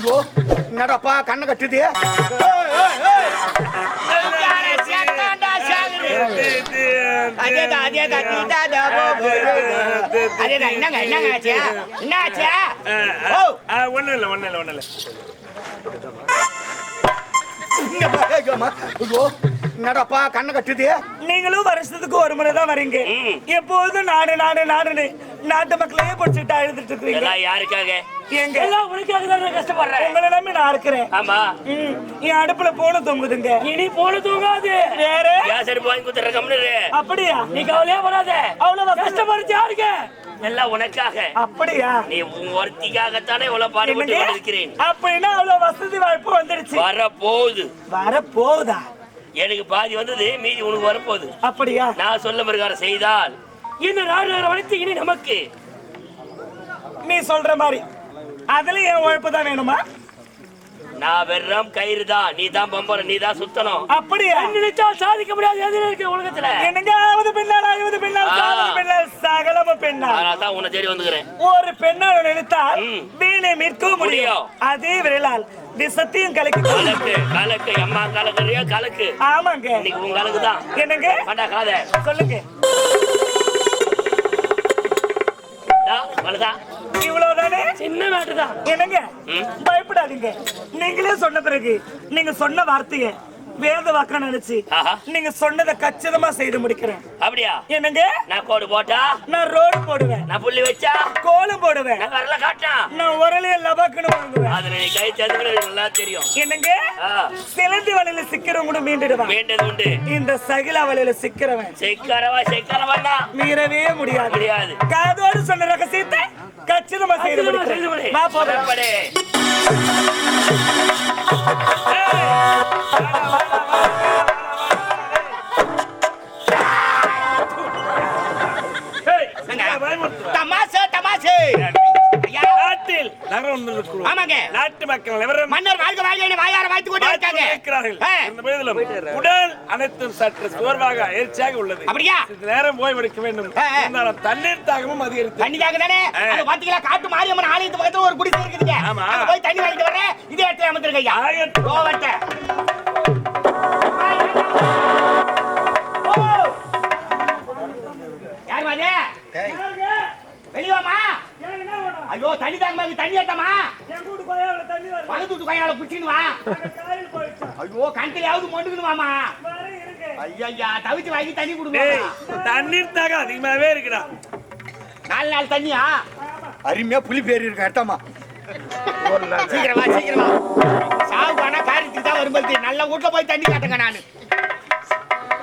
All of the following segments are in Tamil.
ஐயோ என்னடாப்பா கண்ணை கட்டுது ஏய், ஏய், ஏய். அதேதான், அதேதான், அதேதான், என்னங்க, என்னங்க ஆச்சு? என்ன ஆச்சு? ஓ, ஒண்ணு இல்ல ஒண்ணு இல்ல ஒண்ணு இல்ல இங்க பாரு, ஐயோ, என்னடாப்பா கண்ணை கட்டுது நீங்களும் வருஷத்துக்கு ஒரு முறை தான் வரீங்க எப்போதும் நாடு நாடு நாடுன்னு நாட்டு மக்களையே பிடிச்சிட்டு அழுதுட்டு இருக்கீங்க யாருக்காக? எங்க? எல்லாம் உனக்காக தான் கஷ்டப்படுறேன். உங்களை நம்பி நான் இருக்கிறேன். ஆமா. ம், என் அடுப்புல போன தொங்குதுங்க. இனி போன தூங்காது. வேற? அடுப்பு வாங்கி கொடுத்துற கம்னு அப்படியா? நீ கவலையே வராத அவ்வளவு கஷ்டப்படுறது யாருக்கு? எல்லாம் உனக்காக. அப்படியா? நீ உன் ஒருத்திக்காகத்தானே இவ்வளவு பாடுபட்டு? இருக்கிறேன் அப்படின்னா அவ்வளவு வசதி வாய்ப்பு வந்துடுச்சு. வர போகுது வர போகுதா எனக்கு பாதி வந்தது மீதி உனக்கு வரப்போகுது. அப்படியா? நான் சொல்ல பிரகாரம் செய்தால் இந்த நாடு வளர்த்து இனி நமக்கு. நீ சொல்ற மாதிரி. அதுல என் உழைப்பு தான் வேணுமா? நான் வெறும் கயிறு தான். நீ தான் பம்பரம் நீ தான் சுத்தணும். அப்படியா? நினைச்சா சாதிக்க முடியாது. எதுல இருக்கு உலகத்துல? என்னங்க ஆவது பெண்ணால் ஆவது பெண்ணால் பெண்ணால் சகலம பெண்ணால் அதனால தான் உன்னை தேடி வந்துக்கிறேன். ஒரு பெண்ணால் நினைத்தால். வீணை மீட்கவும் முடியும். அதே விரலால் விஷத்தையும் கலக்கி கலக்கு கலக்கு. அம்மா கலக்குறியா கலக்கு. ஆமாங்க. இன்னைக்கு உன் கலக்கு தான் என்னங்க காத. சொல்லுங்க. மனதா இவ்வளவுதானே? சின்ன மேட்டு தான் என்னங்க. பயப்படாதீங்க. நீங்களே சொன்ன பிறகு நீங்க சொன்ன வார்த்தைய வேத வாக்க நினைச்சு. நீங்க சொன்னதை கச்சிதமா செய்து முடிக்கிறேன். அப்படியா? என்னங்க? நான் கோடு போட்டா? நான் ரோடு போடுவேன். நான் புள்ளி வச்சா? கோலம் போடுவேன். நான் வரல காட்டா நான் உரலைய லபாக்குன்னு வாங்குவேன். அதுல நீ கை சேர்த்து நல்லா தெரியும். என்னங்க? சிலந்தி வலையில சிக்கிறவங்க கூட மீண்டுடுவான் வேண்டது உண்டு. இந்த சகிலா வலையில சிக்கிறவன். செக்கரவா தான். மீறவே முடியாது. முடியாது. காதோடு சொன்ன ரகசியத்தை கச்சிதமா செய்து முடிக்கிறேன். முடி. வா போதும். தமாசு தமாசு இருக்கிறோம் ஆமாங்க. நாட்டு மக்கள் எவரும் மன்னர் வாழ்க வாழ்க என வாயார வாழ்த்து கொண்டே இருக்காங்க. இருக்கிறார்கள் ஆ. இந்த பொழுதிலும் உடல் அனைத்தும் சற்று சோர்வாக எழுச்சியாக உள்ளது. அப்படியா? சிறிது நேரம் ஓய்வெடுக்க வேண்டும். ஆ, ஆ. இருந்தாலும் தண்ணீர் தாகமும் அதிகரித்து. தண்ணிக்காக தானே ஆ. அது பாத்தீங்களா? காட்டு மாரியம்மன் ஆலயத்து பக்கத்துல ஒரு குடிசை இருக்குதுங்க. ஆமா. அங்க போய் தண்ணி வாங்கிட்டு வரேன் இதே இடத்துல அமர்ந்திருக்க ஐயா. ஆகட்டும். கோவட்ட யார் வாதே வெளியவாமா ஐயோ தண்ணி தாங்க தண்ணி ஏத்தமா? பழுத்து விட்டு கையால குச்சின்னு வா. ஐயோ கண்ணிலையாவது மொண்டுக்கணும் வாமா. ஐயா தவிச்சு வாங்கி தண்ணி கொடுங்க தண்ணீர் தாகம் அதிகமாவே இருக்குடா. நாலு நாள் தண்ணியா? அருமையா புலி பேர் இருக்கு அர்த்தமா? சீக்கிரமா சீக்கிரமா. சாவு ஆனா காரியத்துக்கு தான் வரும்போது நல்ல வீட்டுல போய் தண்ணி காட்டுங்க நானு.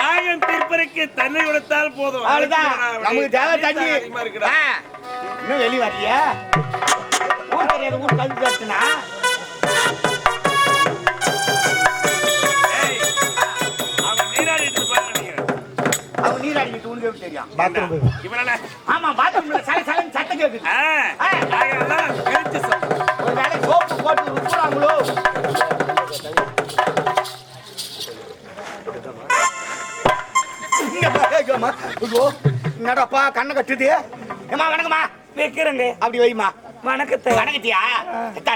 தாகம் தீர்ப்பதற்கு தண்ணீர் கொடுத்தால் போதும். அவ்வளவுதான். நமக்கு தேவை தண்ணி. இன்னும் வெளிய வரலையா? ஊர் தெரியாத ஊர் கல்வி ஏய், அவன் நீராடிக்கிட்டு தெரியும் இவனால, ஆமா பாத்ரூம்ல சல சலன்னு சத்தம் கேக்குது. ஒரு வேலை சோப்பு போட்டு என்னடாப்பா கண்ணை கட்டுது? ஏமா வணக்கம்மா. வைக்கிறேங்க அப்படி வைமா வணக்கத்தை. வணக்கத்தியா?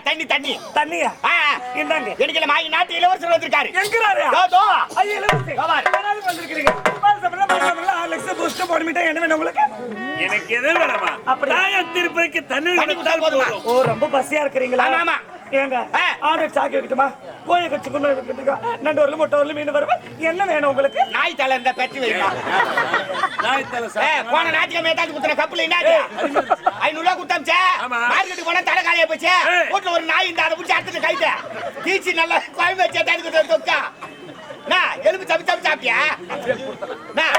தண்ணி தண்ணி. தண்ணியா? ஆ, இந்தாங்க. எனக்கு மாயி நாட்டு இளவரசர் வந்திருக்காரு. எங்கிறாரு. ஐயா இளவரசி. கவார். யாராவது வந்திருக்கிறீங்க? பால் சாப்பிடலாம், பால் சாப்பிடலாம், ஆறு லட்சம் boost போட்டுமிட்டா என்ன வேணும் உங்களுக்கு? எனக்கு எது வேணாமா? அப்படி. தாகம் தீர்ப்பதற்கு தண்ணீர் தண்ணி கொடுத்தால் கொடுத்தா போதும். ஓ ரொம்ப பசியா இருக்கிறீங்களா? ஆமா. ஏங்க ஆ. ஆடு சாக்கி வைக்கட்டுமா? கோயை கட்சி கொண்டு வைக்கட்டுமா நண்டு வரல முட்டை மீன் என்ன வேணும் உங்களுக்கு? நாய் தலை இருந்தா பெற்று வைமா நாய் தலை. போன ஞாயிற்றுக்கிழமை ஏத்தாந்து குத்துற கப்புல என்னாச்சு? ஐநூறு ரூபா கொடுத்தாச்சே. மார்க்கெட்டுக்கு போனா தலை காலியா போச்சு. வீட்டுல ஒரு நாய் இந்த அதை பிடிச்சி அடுத்தது கைட்டு தீச்சி நல்லா குழம்பு வச்சு குத்துற தொக்கா. நான் எலும்பு சப்பி சப்பி சாப்பிட்டியா? நான்,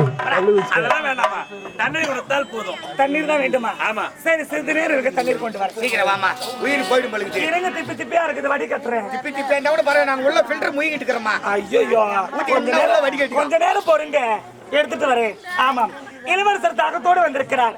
அதெல்லாம் வேண்டாமா தண்ணீர் கொடுத்தால் போதும். தண்ணீர் தான் வேண்டுமா? ஆமா. சரி சிறிது நேரம் இருக்க தண்ணீர் கொண்டு வர சீக்கிரம் வாமா உயிர் போயிடும் பழுகுது இறங்க திப்பி திப்பியா இருக்குது வடி கட்டுறேன். திப்பி திப்பி என்ன கூட பரவாயில்ல. நாங்க உள்ள ஃபில்டர் முயங்கிட்டு இருக்கிறோமா ஐயோ கொஞ்ச நேரம் வடிகட்டிக்கும். கொஞ்ச நேரம் போறீங்க எடுத்துட்டு வரேன். ஆமாம். இளவரசர் தாகத்தோடு வந்திருக்கிறார்.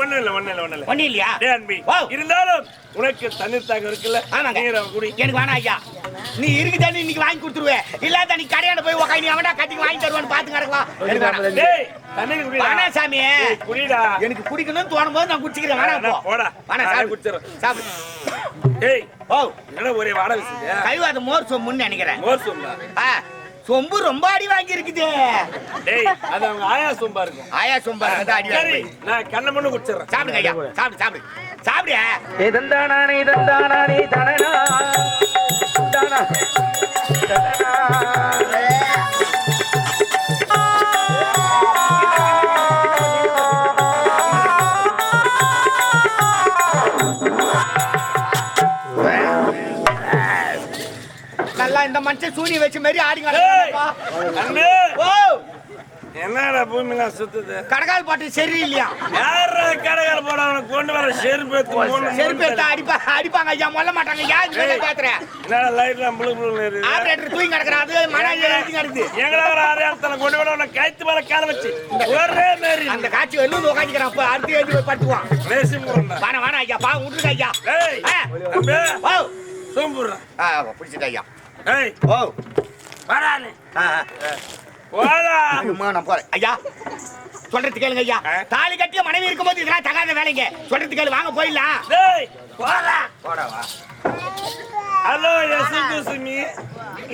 ஒண்ணு இல்ல ஒண்ணு இல்ல ஒண்ணு இல்ல. ஒண்ணு இல்லையா? அன்பி இருந்தாலும் உனக்கு தண்ணீர் தாகம் இருக்குல்ல. ஆமாங்க. அவன் குடி. எனக்கு வேணாம் ஐயா. நீ இருக்கு தண்ணி இன்னைக்கு வாங்கி கொடுத்துருவே. இல்லாத நீ கடையாண்ட போய் உக்காந்து அவன்டா கட்டிக்கு வாங்கி தருவான்னு பாத்து கிடக்கலாம் சாமி. குடிடா. எனக்கு குடிக்கணும்னு தோணும் போது நான் குடிச்சுக்கிறேன். வேணாம் போ. போடா. சாப்பிடு. டேய் ஓ என்ன ஒரே வாடை வீசுது கைவாத மோர் சொம்முன்னு நினைக்கிறேன். மோர் சொம்பு ரொம்ப அடி வாங்கி இருக்குது டேய் அது அவங்க ஆயா சொம்பா இருக்கும். ஆயா சொம்பா இருக்கா அடி சரி வாங்கி நான் கண்ணை மண்ணு குடிச்சிடுறேன். சாப்பிடுங்க ஐயா. சாப்பிடு சாப்பிடு. சாப்பிடு இதந்தானே இதந்தானே தனனா. தானா நல்லா மனுஷன் சூனி வச்ச மாதிரி ஆடிங்க என்னடா பூமிலாம் சுத்துது? கடகால் பாட்டு சரியில்லையா? யாரா கடைகால போட அவனுக்கு கொண்டு வர செருப்பு செருப்பு எடுத்தா அடிப்பா அடிப்பாங்க ஐயா மொல்ல மாட்டாங்க. யார் மேலே பாத்துறேன் என்னடா லைட்லாம் புளு புளு ஆபரேட்டர் தூங்கி கிடக்குறான் அது மன எழுதி கிடக்குது. எங்கடா ஒரு அடையாளத்துல கொண்டு வர உன்னை கைத்து மேல கால வச்சு. ஒரே மாரி அந்த காட்சி வெளில உட்காந்துக்கிறான் அப்ப அடுத்து எழுதி போய் படுத்துவான். மேசி போறா ஐயா பா விட்டுருங்க ஐயா. ஓ. சோம்புறா பிடிச்சிட்ட ஐயா. டேய் ஓ. வரானே. போடா அம்மா நான் போறேன். ஐயா சொல்றது கேளுங்க ஐயா. தாலி கட்டிய மனைவி இருக்கும்போது இதெல்லாம் தகாத வேலைங்க. சொல்றது கேளு வாங்க போயிடலாம். டேய் போடா போடா வா. Hello yes me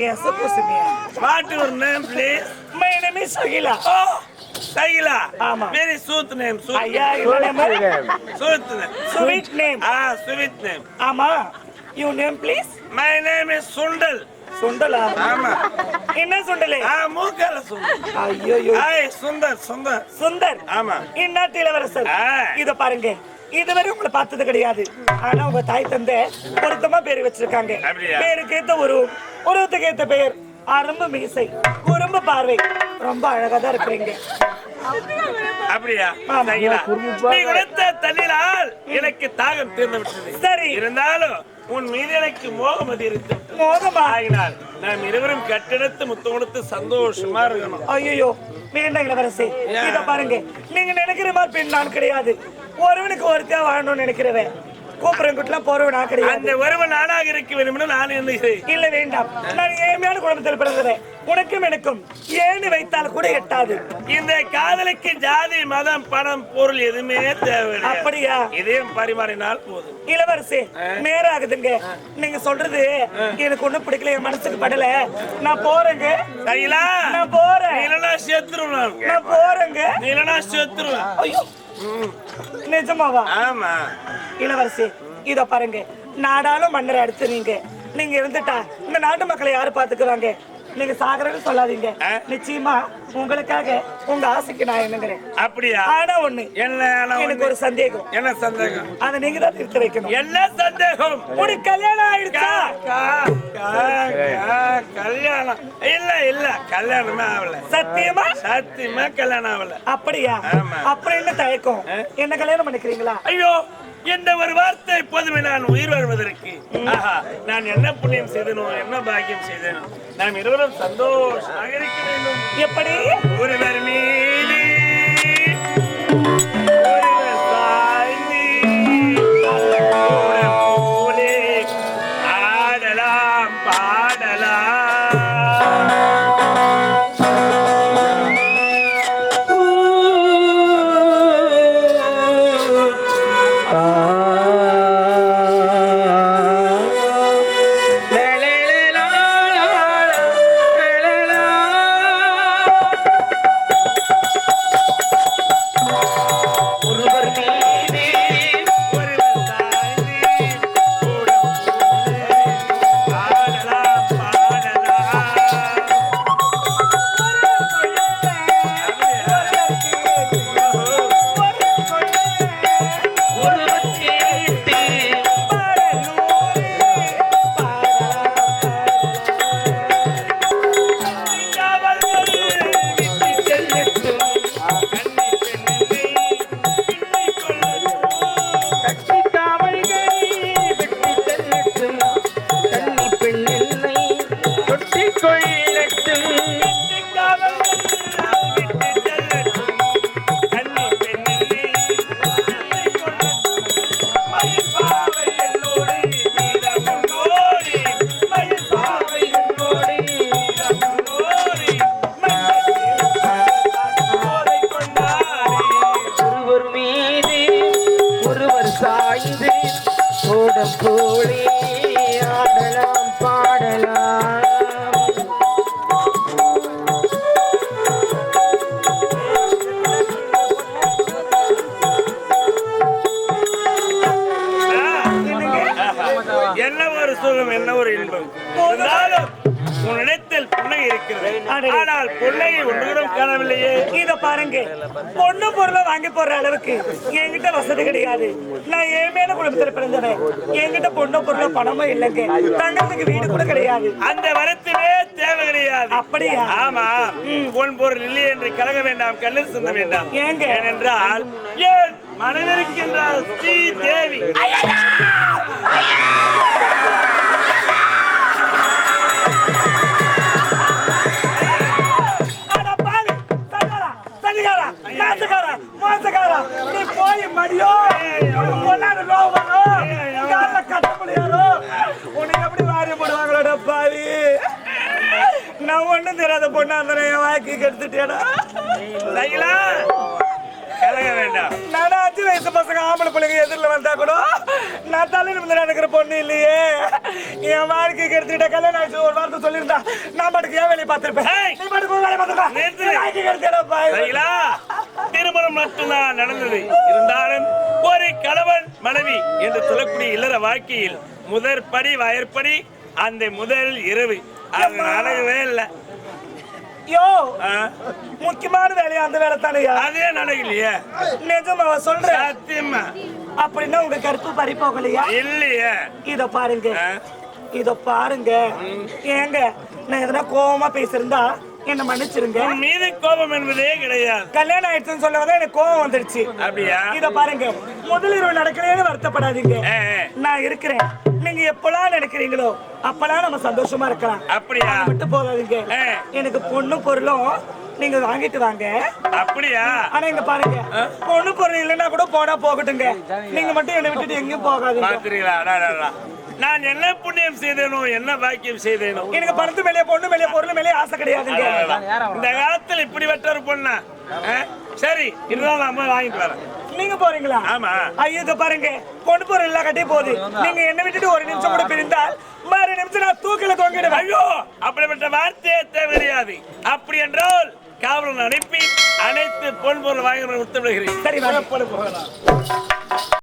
Yes, Kusumiya. What your name please name is Sahila. Oh Saila ஆமா. வெரி சூத் நேம் சூத் ஐயா, your name? Sweet name Sweet name. ஆ ஸ்வீட் நேம் ஆமா. Your name, please? My name is சுண்டல். சுண்டலா? ஆமா. என்ன சுண்டலு? ஆ மூக்கால சுண்டல். ஐயையோ. ஆய் சுந்தர் சுந்தர் சுந்தர் ஆமா. இந்நாட்டு இளவரசர். இத பாருங்க. இதுவரை உங்களை பார்த்தது கிடையாது. ஆனா உங்க தாய் தந்தை பொருத்தமா பேர் வச்சிருக்காங்க? பேருக்கு ஏத்த உருவம் உருவத்துக்கு ஏத்த பெயர் அரும்பு மீசை குறும்பு பார்வை. ரொம்ப அழகா தான் இருக்கிறீங்க. அப்படியா? நீ கொடுத்த தண்ணீரால் எனக்கு தாகம் தீர்ந்து விட்டது. சரி. இருந்தாலும் உன் மீது எனக்கு மோகம் அதிகரித்து விட்டது. மோகமா? ஆகினால் நாம் இருவரும் கட்டெடுத்து முத்தம் கொடுத்து சந்தோஷமா இருக்கணும். ஐயோ வேண்டாம் இளவரசி? இத பாருங்க நீங்க நினைக்கிற மாதிரி பெண் நான் கிடையாது. ஒருவனுக்கு ஒருத்தியா வாழணும்னு நினைக்கிறவன். கூப்பிடுறவங்கிட்டலாம் போறவன் நான் கிடையாது. அந்த ஒருவன் நானாக இருக்க வேண்டும் என்று நான் எண்ணுகிறேன். இல்ல வேண்டாம். நான் ஏழ்மையான குடும்பத்தில் பிறந்தவன். உனக்கும் எனக்கும் ஏணி வைத்தால் கூட எட்டாது. இந்த காதலுக்கு ஜாதி மதம் பணம் பொருள் எதுவுமே தேவையில்லை. அப்படியா? இதையும் பரிமாறினால் போதும். இளவரசி நேரம் ஆகுதுங்க நீங்க சொல்றது எனக்கு ஒண்ணும் பிடிக்கல என் மனசுக்கு படல. நான் போறேங்க. சைலா நான் போறேன். நீ இல்லைன்னா செத்துருவேன் நான் போறேங்க. இல்லைன்னா செத்துருவேன் ஐயோ. நிஜமாவா? ஆமா. இளவரசி இத பாருங்க. நாடாளும் மன்னரை அடுத்து நீங்க. நீங்க இருந்துட்டா இந்த நாட்டு மக்களை யாரு பாத்துக்குவாங்க நீங்க சாகரன்னு சொல்லாதீங்க? நிச்சயமா உங்களுக்காக உங்க ஆசைக்கு நான் என்னங்கிறேன் அப்படியா? ஆனா ஒண்ணு. என்ன எனக்கு ஒரு சந்தேகம். என்ன சந்தேகம்? அதை நீங்க தான் தீர்த்து வைக்கணும். என்ன சந்தேகம்? உனக்கு கல்யாணம் ஆயிடுச்சா? கல்யாணம். இல்ல இல்ல கல்யாணமே ஆகல. சத்தியமா? சத்தியமா கல்யாணம் ஆகல. அப்படியா. அப்புறம் என்ன தயக்கம்? என்ன கல்யாணம் பண்ணிக்கிறீங்களா? ஐயோ இந்த ஒரு வார்த்தை எப்போதுமே நான் உயிர் வாழ்வதற்கு. ஆஹா, நான் என்ன புண்ணியம் செய்தனோ என்ன பாக்கியம் செய்தனோ நாம் இருவரும் சந்தோஷமாக இருக்க வேண்டும். எப்படி? ஒருவர் மீது என்ன ஒரு சுகம் என்ன ஒரு இன்பம்? உன்னிடத்தில் புன்னகை இருக்கிறது. ஆனால் புன்னகை ஒன்றும் காணவில்லையே. இத பாருங்க. பொண்ணு பொருளை வாங்கி போற அளவுக்கு என்கிட்ட வசதி கிடையாது. நான் என் மேல குடும்பத்தில் பிறந்தவன். என்கிட்ட பொண்ணு பொருளை பணமும் இல்லைங்க. தங்கத்துக்கு வீடு கூட கிடையாது. அந்த வரத்திலே தேவை கிடையாது. அப்படியா? ஆமா. பொன் பொருள் இல்லை என்று கலங்க வேண்டாம் கண்ணீர் சிந்த வேண்டாம். ஏங்க? ஏனென்றால் ஏன் மனதிருக்கின்றார் ஸ்ரீ தேவி. நீ போய் மடியோ, நோவு வரும். கால்ல கட்ட முடியாதோ? உனக்கு எப்படி வாரி போடுவாங்களோட பாவி? நான் ஒண்ணும் தெரியாத பொண்ணா இருந்தேன், என் வாழ்க்கையை கெடுத்துட்டியேடா. சைலா கலங்க வேண்டாம் நானா அஞ்சு வயசு பசங்க ஆம்பளை பிள்ளைங்க எதிரில் வந்தா கூட நான் தலை நிமிந்து நடக்கிற பொண்ணு இல்லையே என் வாழ்க்கை கெடுத்துட்ட கல்யாணம் ஆயிடுச்சு ஒரு வார்த்தை சொல்லியிருந்தா நான் பாட்டுக்கு ஏன் வேலையை பார்த்திருப்பேன்! நீ பாட்டுக்கு வேலையை பார்த்திருப்பா திருமணம் மட்டும்தான் நடந்தது. இருந்தாலும் ஒரு கணவன் மனைவி என்று சொல்லக்கூடிய இல்லற வாழ்க்கையில் முதற் படி வயற்படி அந்த முதல் இரவு. அது நடக்கவே இல்லை. யோ? முக்கியமான வேலையா? அந்த வேலை தானையா அதே நடக்கலையே. நிஜமா சொல்றேன் சத்தியமா. அப்படின்னா உங்க கருத்து பறி போகலையா? இல்லையே. இத பாருங்க? இத பாருங்க. ஏங்க நான் எதனா கோவமா பேசியிருந்தா என்ன மன்னிச்சிருங்க. உன் மீது கோபம் என்பதே கிடையாது. கல்யாணம் ஆயிடுச்சுன்னு சொல்லவதான் எனக்கு கோவம் வந்துடுச்சு அப்படியா? இத பாருங்க. முதலிரவு நடக்கலன்னு வருத்தப்படாதீங்க. ஏ, ஏ. நான் இருக்கிறேன். நீங்க எப்பலாம் நினைக்கிறீங்களோ அப்பலாம் நம்ம சந்தோஷமா இருக்கலாம். அப்படியா? விட்டு போகாதீங்க. எனக்கு பொண்ணு பொருளும் நீங்க வாங்கிட்டு வாங்க. அப்படியா? ஆனா இங்க பாருங்க. பொண்ணு பொருள் இல்லைன்னா கூட போனா போகட்டுங்க. நீங்க மட்டும் என்னை விட்டுட்டு எங்கேயும் போகாதீங்க. பாத்துறீங்களா. நான் என்ன புண்ணியம் செய்தேனோ என்ன பாக்கியம் செய்தேனோ. எனக்கு பணத்து மேலே பொண்ணு மேலே பொருள் மேலே ஆசை கிடையாதுங்க. இந்த காலத்துல இப்படி வெட்ட ஒரு பொண்ணா? சரி இருந்தாலும் போய் வாங்கிட்டு வரேன். நீங்க போறீங்களா? ஆமா. ஐயோ இங்க பாருங்க. பொண்ணு பொருள் எல்லாம் கட்டி போகுது. நீங்க என்ன விட்டுட்டு ஒரு நிமிஷம் கூட பிரிந்தால் மறு நிமிஷம் நான் தூக்கில தொங்கிடுவேன். ஐயோ அப்படிப்பட்ட வார்த்தையே தேவை கிடையாது அப்படி என்றால் காவலன் அனுப்பி அனைத்து பொன் பொருள் வாங்கி விட்டு விடுகிறேன் சரி வாங்க. போகலாம்